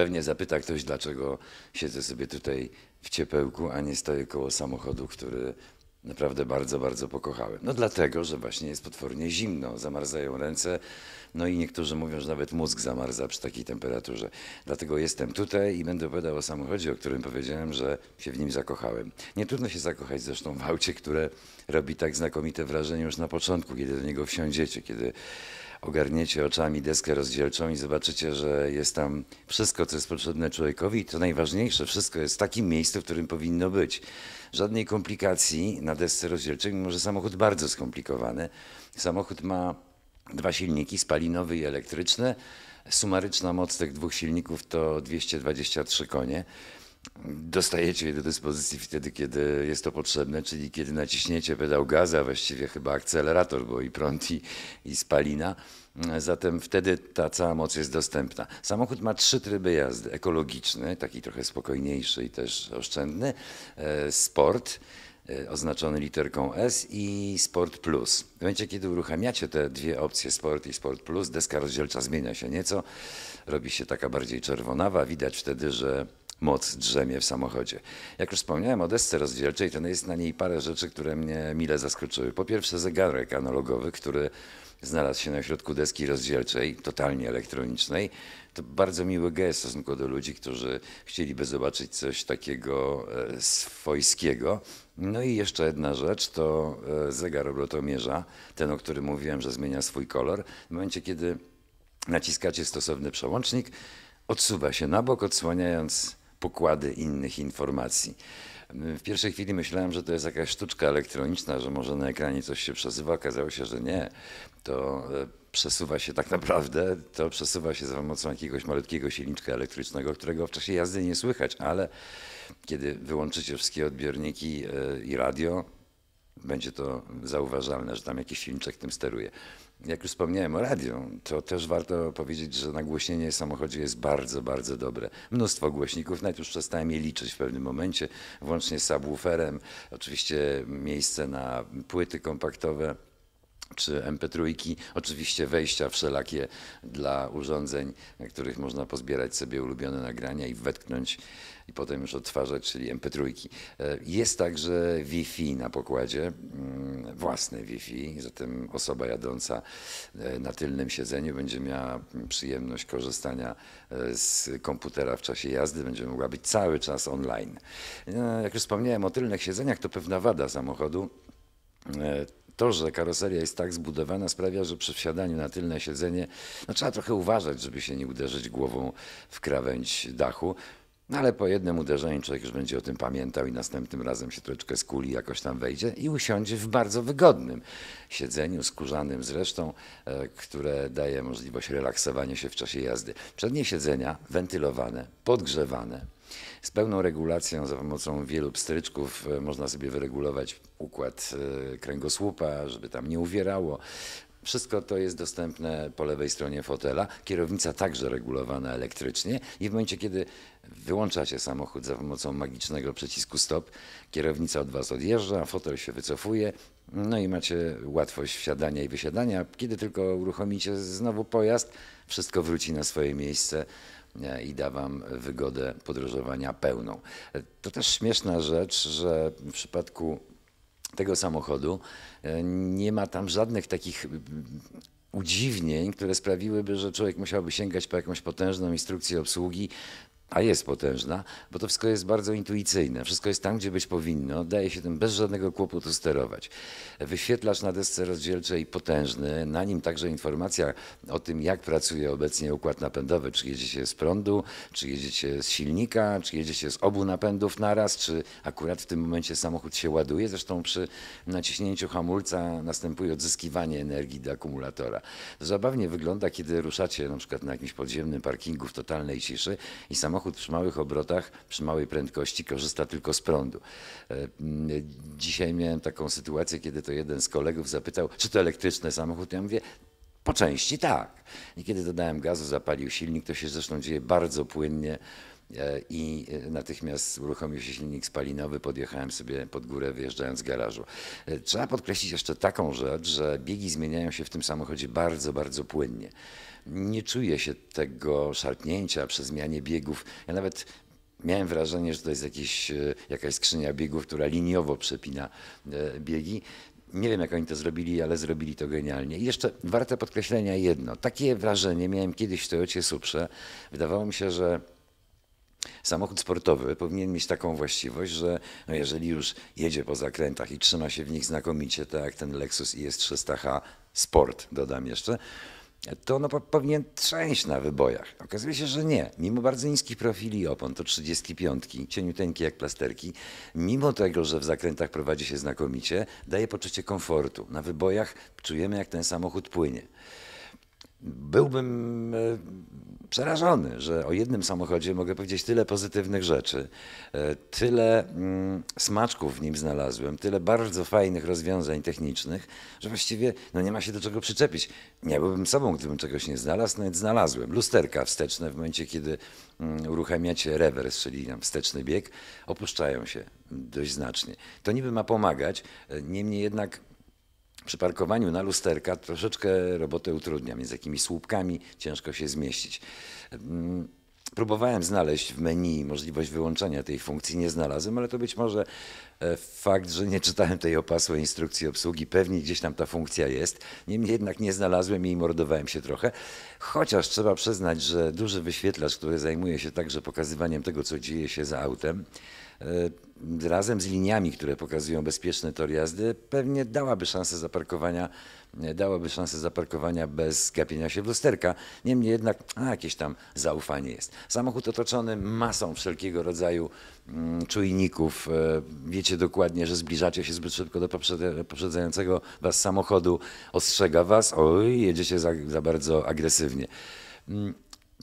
Pewnie zapyta ktoś, dlaczego siedzę sobie tutaj w ciepełku, a nie stoję koło samochodu, który naprawdę bardzo, bardzo pokochałem. No dlatego, że właśnie jest potwornie zimno, zamarzają ręce, no i niektórzy mówią, że nawet mózg zamarza przy takiej temperaturze. Dlatego jestem tutaj i będę opowiadał o samochodzie, o którym powiedziałem, że się w nim zakochałem. Nie trudno się zakochać zresztą w aucie, które robi tak znakomite wrażenie już na początku, kiedy do niego wsiądziecie, kiedy ogarniecie oczami deskę rozdzielczą i zobaczycie, że jest tam wszystko, co jest potrzebne człowiekowi i to najważniejsze, wszystko jest w takim miejscu, w którym powinno być. Żadnej komplikacji na desce rozdzielczej, mimo że samochód bardzo skomplikowany. Samochód ma dwa silniki, spalinowy i elektryczny. Sumaryczna moc tych dwóch silników to 223 konie. Dostajecie je do dyspozycji wtedy, kiedy jest to potrzebne, czyli kiedy naciśniecie pedał gazu, a właściwie chyba akcelerator, bo i prąd, i, i spalina. Zatem wtedy ta cała moc jest dostępna. Samochód ma trzy tryby jazdy. Ekologiczny, taki trochę spokojniejszy i też oszczędny. e, Sport, e, oznaczony literką S i Sport Plus. W momencie, kiedy uruchamiacie te dwie opcje, Sport i Sport Plus, deska rozdzielcza zmienia się nieco, robi się taka bardziej czerwonawa. Widać wtedy, że moc drzemie w samochodzie. Jak już wspomniałem o desce rozdzielczej, to jest na niej parę rzeczy, które mnie mile zaskoczyły. Po pierwsze zegarek analogowy, który znalazł się na środku deski rozdzielczej, totalnie elektronicznej. To bardzo miły gest w stosunku do ludzi, którzy chcieliby zobaczyć coś takiego e, swojskiego. No i jeszcze jedna rzecz, to e, zegar obrotomierza, ten, o którym mówiłem, że zmienia swój kolor. W momencie, kiedy naciskacie stosowny przełącznik, odsuwa się na bok, odsłaniając pokłady innych informacji. W pierwszej chwili myślałem, że to jest jakaś sztuczka elektroniczna, że może na ekranie coś się przesuwa. Okazało się, że nie. To e, przesuwa się tak naprawdę, to przesuwa się za pomocą jakiegoś malutkiego silniczka elektrycznego, którego w czasie jazdy nie słychać, ale kiedy wyłączycie wszystkie odbiorniki e, i radio, będzie to zauważalne, że tam jakiś silniczek tym steruje. Jak już wspomniałem o radio, to też warto powiedzieć, że nagłośnienie w samochodzie jest bardzo, bardzo dobre. Mnóstwo głośników, nawet już przestałem je liczyć w pewnym momencie, włącznie z subwooferem, oczywiście miejsce na płyty kompaktowe czy MP3, oczywiście wejścia wszelakie dla urządzeń, na których można pozbierać sobie ulubione nagrania i wetknąć i potem już odtwarzać, czyli MP3. E, Jest także Wi-Fi na pokładzie, mm, własne Wi-Fi, zatem osoba jadąca e, na tylnym siedzeniu będzie miała przyjemność korzystania e, z komputera w czasie jazdy, będzie mogła być cały czas online. Jak już wspomniałem o tylnych siedzeniach, to pewna wada samochodu. To, że karoseria jest tak zbudowana, sprawia, że przy wsiadaniu na tylne siedzenie no, trzeba trochę uważać, żeby się nie uderzyć głową w krawędź dachu. No ale po jednym uderzeniu człowiek już będzie o tym pamiętał i następnym razem się troszeczkę skuli, jakoś tam wejdzie i usiądzie w bardzo wygodnym siedzeniu, skórzanym zresztą, e, które daje możliwość relaksowania się w czasie jazdy. Przednie siedzenia wentylowane, podgrzewane, z pełną regulacją za pomocą wielu pstryczków e, można sobie wyregulować układ e, kręgosłupa, żeby tam nie uwierało. Wszystko to jest dostępne po lewej stronie fotela. Kierownica także regulowana elektrycznie i w momencie, kiedy wyłączacie samochód za pomocą magicznego przycisku stop, kierownica od was odjeżdża, fotel się wycofuje, no i macie łatwość wsiadania i wysiadania. Kiedy tylko uruchomicie znowu pojazd, wszystko wróci na swoje miejsce e, i da wam wygodę podróżowania pełną. E, To też śmieszna rzecz, że w przypadku tego samochodu. E, nie ma tam żadnych takich udziwnień, które sprawiłyby, że człowiek musiałby sięgać po jakąś potężną instrukcję obsługi, a jest potężna, bo to wszystko jest bardzo intuicyjne. Wszystko jest tam, gdzie być powinno. Daje się tym bez żadnego kłopotu sterować. Wyświetlacz na desce rozdzielczej potężny, na nim także informacja o tym, jak pracuje obecnie układ napędowy, czy jedziecie z prądu, czy jedziecie z silnika, czy jedziecie z obu napędów naraz, czy akurat w tym momencie samochód się ładuje. Zresztą przy naciśnięciu hamulca następuje odzyskiwanie energii do akumulatora. To zabawnie wygląda, kiedy ruszacie na przykład na jakimś podziemnym parkingu w totalnej ciszy i samochód przy małych obrotach, przy małej prędkości korzysta tylko z prądu. E, Dzisiaj miałem taką sytuację, kiedy to jeden z kolegów zapytał, czy to elektryczny samochód? Ja mówię, po części tak. I kiedy dodałem gazu, zapalił silnik, to się zresztą dzieje bardzo płynnie. E, i e, natychmiast uruchomił się silnik spalinowy, podjechałem sobie pod górę wyjeżdżając z garażu. E, Trzeba podkreślić jeszcze taką rzecz, że biegi zmieniają się w tym samochodzie bardzo, bardzo płynnie. Nie czuję się tego szarpnięcia przy zmianie biegów. Ja nawet Miałem wrażenie, że to jest jakiś, jakaś skrzynia biegów, która liniowo przepina biegi. Nie wiem, jak oni to zrobili, ale zrobili to genialnie. I jeszcze warte podkreślenia jedno. Takie wrażenie miałem kiedyś w Toyocie Suprze. Wydawało mi się, że Samochód sportowy powinien mieć taką właściwość, że no jeżeli już jedzie po zakrętach i trzyma się w nich znakomicie, tak jak ten Lexus IS300H Sport, dodam jeszcze, to no, po- powinien trzęść na wybojach. Okazuje się, że nie. Mimo bardzo niskich profili opon, to 35, cieniuteńkie jak plasterki, mimo tego, że w zakrętach prowadzi się znakomicie, daje poczucie komfortu. Na wybojach czujemy, jak ten samochód płynie. Byłbym e, przerażony, że o jednym samochodzie mogę powiedzieć tyle pozytywnych rzeczy, e, tyle mm, smaczków w nim znalazłem, tyle bardzo fajnych rozwiązań technicznych, że właściwie no, nie ma się do czego przyczepić. Nie byłbym sobą, gdybym czegoś nie znalazł, nawet znalazłem. Lusterka wsteczne w momencie, kiedy mm, uruchamiacie rewers, czyli wsteczny bieg, opuszczają się dość znacznie. To niby ma pomagać, e, niemniej jednak przy parkowaniu na lusterka troszeczkę robotę utrudnia. Między jakimiś słupkami ciężko się zmieścić. Mm, Próbowałem znaleźć w menu możliwość wyłączenia tej funkcji, nie znalazłem, ale to być może e, fakt, że nie czytałem tej opasłej instrukcji obsługi, pewnie gdzieś tam ta funkcja jest. Niemniej jednak nie znalazłem i mordowałem się trochę. Chociaż trzeba przyznać, że duży wyświetlacz, który zajmuje się także pokazywaniem tego, co dzieje się za autem, razem z liniami, które pokazują bezpieczny tor jazdy, pewnie dałaby szansę zaparkowania, e, dałaby szansę zaparkowania bez gapienia się w lusterka. Niemniej jednak a, jakieś tam zaufanie jest. Samochód otoczony masą wszelkiego rodzaju mm, czujników. E, Wiecie dokładnie, że zbliżacie się zbyt szybko do poprzed- poprzedzającego was samochodu, ostrzega was, oj, jedziecie za, za bardzo agresywnie.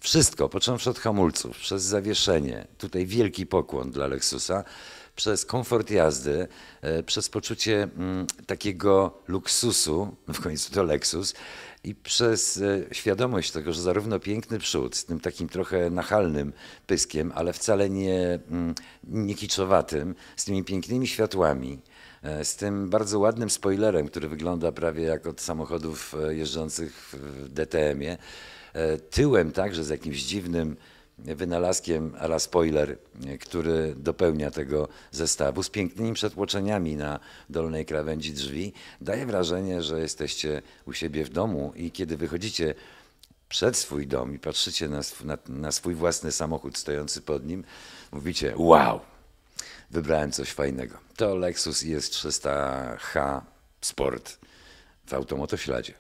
Wszystko, począwszy od hamulców, przez zawieszenie, tutaj wielki pokłon dla Lexusa, przez komfort jazdy, e, przez poczucie mm, takiego luksusu, w końcu to Lexus, i przez e, świadomość tego, że zarówno piękny przód z tym takim trochę nachalnym pyskiem, ale wcale nie, mm, nie kiczowatym, z tymi pięknymi światłami, e, z tym bardzo ładnym spoilerem, który wygląda prawie jak od samochodów jeżdżących w DTM-ie, tyłem także z jakimś dziwnym wynalazkiem a la spoiler, e, który dopełnia tego zestawu, z pięknymi przetłoczeniami na dolnej krawędzi drzwi, daje wrażenie, że jesteście u siebie w domu i kiedy wychodzicie przed swój dom i patrzycie na, na, na swój własny samochód stojący pod nim, mówicie wow, wybrałem coś fajnego. To Lexus IS300H Sport w automotośladzie.